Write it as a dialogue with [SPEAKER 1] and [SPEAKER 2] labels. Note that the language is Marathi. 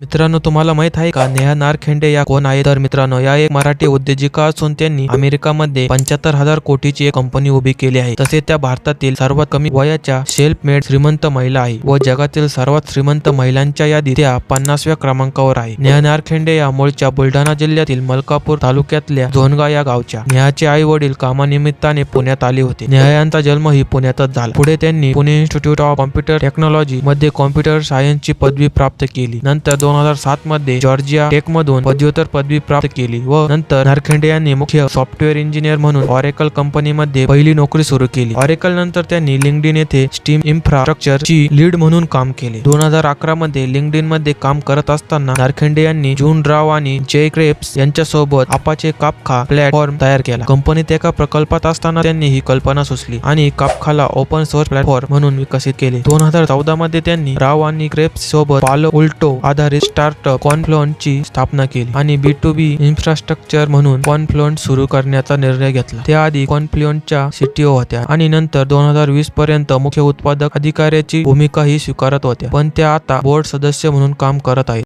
[SPEAKER 1] मित्रांनो तुम्हाला माहीत आहे का? नेहा नारखेंडे या कोण आहे? तर मित्रांनो या एक मराठी उद्योजिका असून त्यांनी अमेरिकामध्ये पंच्याहत्तर हजार कोटीची एक कंपनी उभी केली आहे. तसेच त्या भारतातील सर्वात कमी वयाच्या सेल्फ मेड श्रीमंत महिला आहे व जगातील सर्वात श्रीमंत महिलांच्या यादीत त्या पन्नासव्या क्रमांकावर आहे. नेहा नारखेंडे या मूळच्या बुलढाणा जिल्ह्यातील मलकापूर तालुक्यातल्या झोनगा या गावच्या नेहाचे आई वडील कामानिमित्ताने पुण्यात आले होते. नेहा यांचा जन्म ही पुण्यातच झाला. पुढे त्यांनी Pune institute of computer technology मध्ये कॉम्प्युटर सायन्सची पदवी प्राप्त केली. नंतर दोन हजार सात मध्ये जॉर्जिया टेक मधून पदव्युत्तर पदवी प्राप्त केली व नंतर नारखेंडे यांनी मुख्य सॉफ्टवेअर इंजिनियर म्हणून ऑरेकल कंपनीमध्ये पहिली नोकरी सुरू केली. ऑरेकल नंतर त्यांनी लिंगडिन येथे स्टीम इन्फ्रास्ट्रक्चर ची लीड म्हणून काम केले. दोन हजार अकरा मध्ये लिंगडिनमध्ये काम करत असताना नारखेंडे यांनी जून राव आणि जय क्रेप्स यांच्यासोबत आपाचे कापखा प्लॅटफॉर्म तयार केला. कंपनीत एका प्रकल्पात असताना त्यांनी ही कल्पना सुचली आणि कापखाला ओपन सोर्स प्लॅटफॉर्म म्हणून विकसित केले. दोन हजार चौदा मध्ये त्यांनी राव आणि क्रेप्स सोबत पालो उल्टो आधारित स्टार्टअप कॉन्फ्लोन ची स्थापना केली आणि बी टू बी इन्फ्रास्ट्रक्चर म्हणून कॉन्फ्लोन सुरू करण्याचा निर्णय घेतला. त्याआधी कॉन्फ्लोनच्या सीटीओ होत्या आणि नंतर दोन हजार वीस पर्यंत मुख्य उत्पादक अधिकाऱ्याची भूमिकाही स्वीकारत होत्या. पण त्या आता बोर्ड सदस्य म्हणून काम करत आहेत.